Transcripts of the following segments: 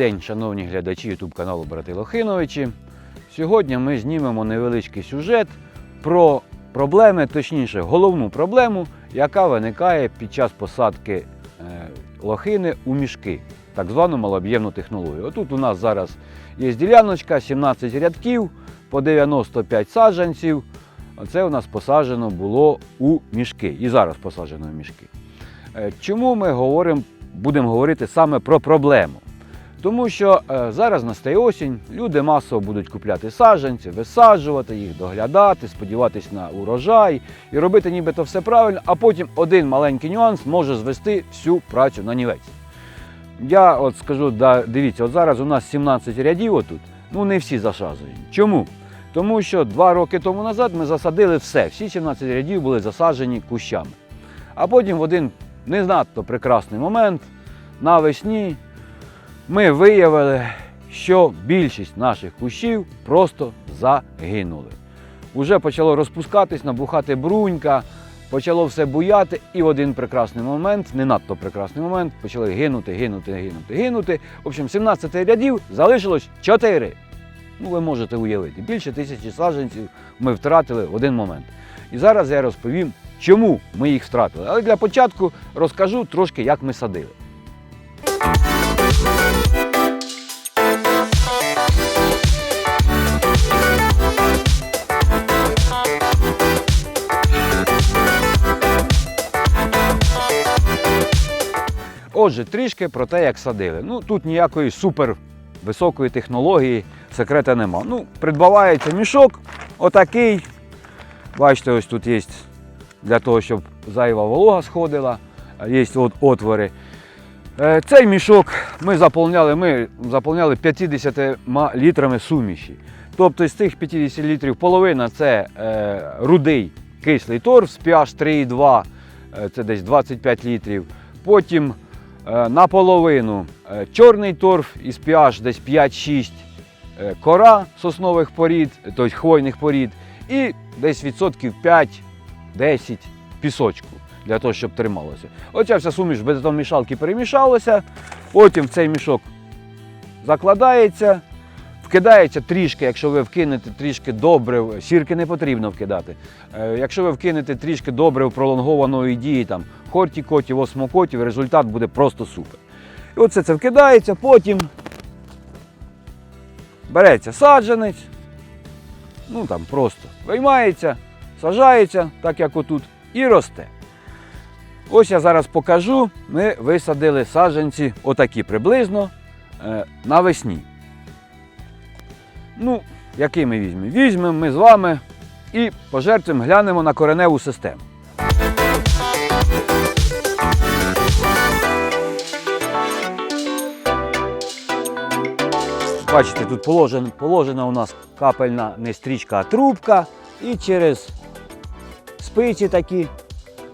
День, шановні глядачі YouTube каналу Брати Лохиновичі. Сьогодні ми знімемо невеличкий сюжет про проблеми, точніше, головну проблему, яка виникає під час посадки е, лохини у мішки, так звану малооб'ємну технологію. Отут у нас зараз є діляночка, 17 рядків по 95 саджанців. Оце у нас посаджено було у мішки і зараз посаджено в мішки. Е, Чому ми говоримо, будемо говорити саме про проблему? Тому що е, зараз настає осінь, люди масово будуть купляти саджанці, висаджувати їх, доглядати, сподіватись на урожай і робити нібито все правильно, а потім один маленький нюанс може звести всю працю на нівець. Я от скажу, да, дивіться, от зараз у нас 17 рядів отут, ну не всі засаджені. Чому? Тому що два роки тому назад ми засадили все, всі 17 рядів були засаджені кущами. А потім в один не надто прекрасний момент навесні ми виявили, що більшість наших кущів просто загинули. Уже почало розпускатись, набухати брунька, почало все буяти, і в один прекрасний момент, не надто прекрасний момент, почали гинути, гинути, гинути, гинути. В общем, 17 рядів залишилось 4. Ну, ви можете уявити, більше тисячі саджанців ми втратили в один момент. І зараз я розповім, чому ми їх втратили. Але для початку розкажу трошки, як ми садили. Отже, трішки про те, як садили. Ну, тут ніякої супер високої технології, секрета нема. Ну, придбавається мішок, отакий. Бачите, ось тут є для того, щоб зайва волога сходила, є от отвори. Е, Цей мішок ми заповняли, ми заповняли 50 літрами суміші. Тобто з цих 50 літрів половина це е, рудий кислий торф з pH 3,2, е, це десь 25 літрів. Потім наполовину е, чорний торф із pH десь 5-6 е, кора соснових порід, тобто хвойних порід, і десь відсотків 5-10 пісочку для того, щоб трималося. Оця вся суміш без мішалки перемішалася, потім в цей мішок закладається, вкидається трішки, якщо ви вкинете трішки добрив, сірки не потрібно вкидати. Е, Якщо ви вкинете трішки добрив пролонгованої дії, там хортікотів, осмокотів, результат буде просто супер. І оце це вкидається, потім береться саджанець, ну там просто виймається, сажається, так як отут, і росте. Ось я зараз покажу. Ми висадили саджанці отакі приблизно е, навесні. Ну, який ми візьмемо? Візьмемо ми з вами і пожертвуємо, глянемо на кореневу систему. Бачите, тут положена, положена у нас капельна не стрічка, а трубка. І через спиці такі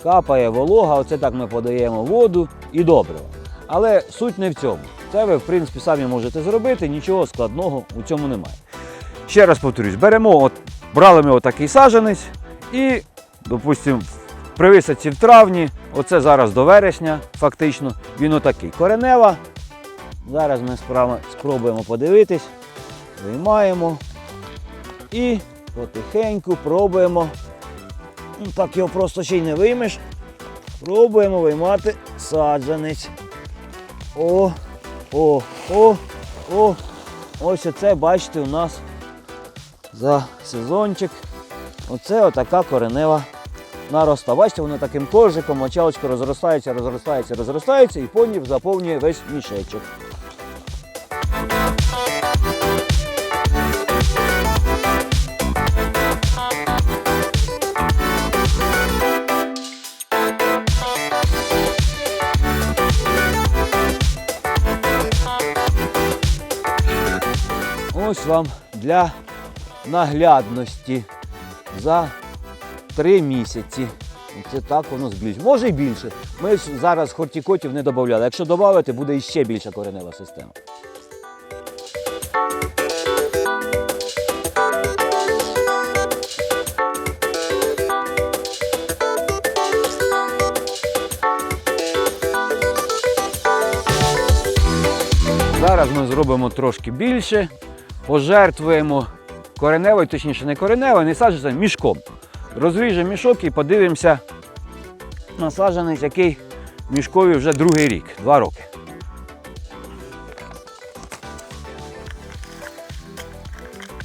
капає волога. Оце так ми подаємо воду і добриво. Але суть не в цьому. Це ви, в принципі, самі можете зробити, нічого складного у цьому немає. Ще раз повторюсь, беремо, от, брали ми отакий саджанець і, допустимо, при висадці в травні, оце зараз до вересня, фактично, він отакий. Коренева. Зараз ми спробуємо подивитись, виймаємо і потихеньку пробуємо. Ну, так його просто ще й не виймеш. Пробуємо виймати саджанець. О, о, о, о. Ось оце, бачите, у нас за сезончик. Оце отака коренева нароста. Бачите, воно таким коржиком, мочалочка розростається, розростається, розростається і понів заповнює весь мішечок. Ось вам для наглядності за три місяці. Це так воно зблизь. Може і більше. Ми зараз хортікотів не додавали. Якщо додати, буде іще більша коренева система. зараз ми зробимо трошки більше, пожертвуємо кореневою, точніше не кореневою, не саджанцем, мішком. Розріжемо мішок і подивимося на саджанець, який мішкові вже другий рік, два роки.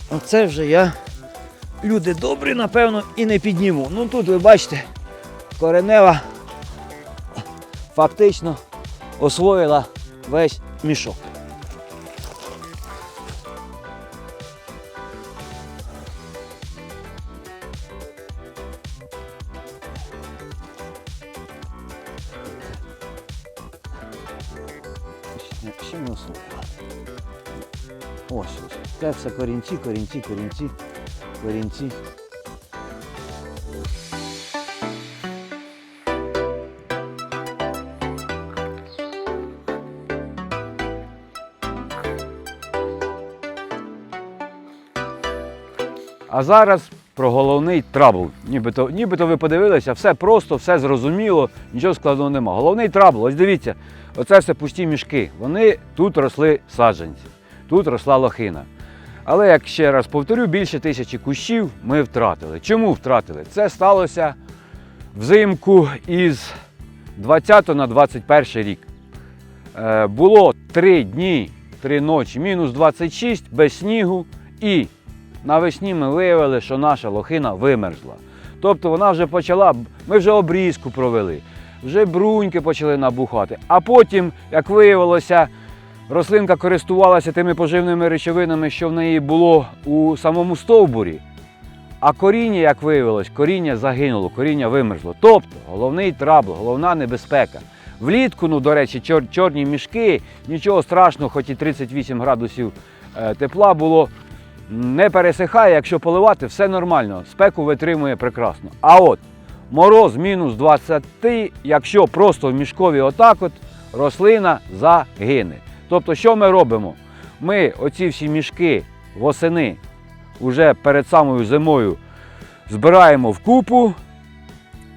Оце вже я, люди добрі, напевно, і не підніму. Ну тут ви бачите, коренева фактично освоїла весь мішок. Не. Ось ось. Це все корінці, корінці, корінці, корінці. А зараз про головний трабл. Нібито, нібито ви подивилися, все просто, все зрозуміло, нічого складного нема. Головний трабл, ось дивіться, оце все пусті мішки. Вони тут росли саджанці, тут росла лохина. Але як ще раз повторю, більше тисячі кущів ми втратили. Чому втратили? Це сталося взимку із 20 на 21 рік. Е, було 3 дні, 3 ночі, мінус 26 без снігу. І навесні ми виявили, що наша лохина вимерзла. Тобто вона вже почала, ми вже обрізку провели, вже бруньки почали набухати. А потім, як виявилося, рослинка користувалася тими поживними речовинами, що в неї було у самому стовбурі. А коріння, як виявилось, коріння загинуло, коріння вимерзло. Тобто головний трабл, головна небезпека. Влітку, ну, до речі, чор- чорні мішки, нічого страшного, хоч і 38 градусів е, тепла було, не пересихає, якщо поливати, все нормально, спеку витримує прекрасно. А от мороз мінус 20, якщо просто в мішкові отак от, рослина загине. Тобто, що ми робимо? Ми оці всі мішки восени уже перед самою зимою збираємо в купу,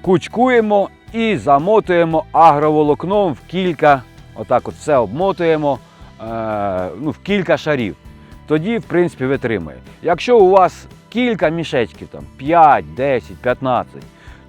кучкуємо і замотуємо агроволокном в кілька, отак от все обмотуємо е, ну, в кілька шарів. Тоді, в принципі, витримує. Якщо у вас кілька мішечків, там 5, 10, 15,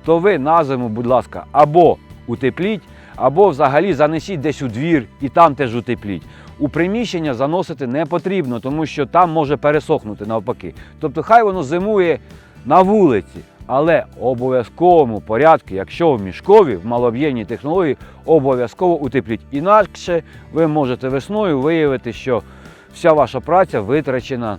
то ви на зиму, будь ласка, або утепліть, або взагалі занесіть десь у двір і там теж утепліть. У приміщення заносити не потрібно, тому що там може пересохнути навпаки. Тобто хай воно зимує на вулиці, але обов'язковому порядку, якщо в мішкові, в малооб'ємній технології, обов'язково утепліть. Інакше ви можете весною виявити, що вся ваша праця витрачена,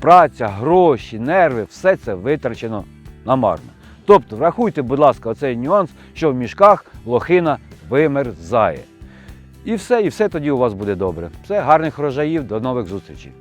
праця, гроші, нерви, все це витрачено намарно. Тобто, врахуйте, будь ласка, оцей нюанс, що в мішках лохина вимерзає. І все, і все тоді у вас буде добре. Все, гарних врожаїв, до нових зустрічей.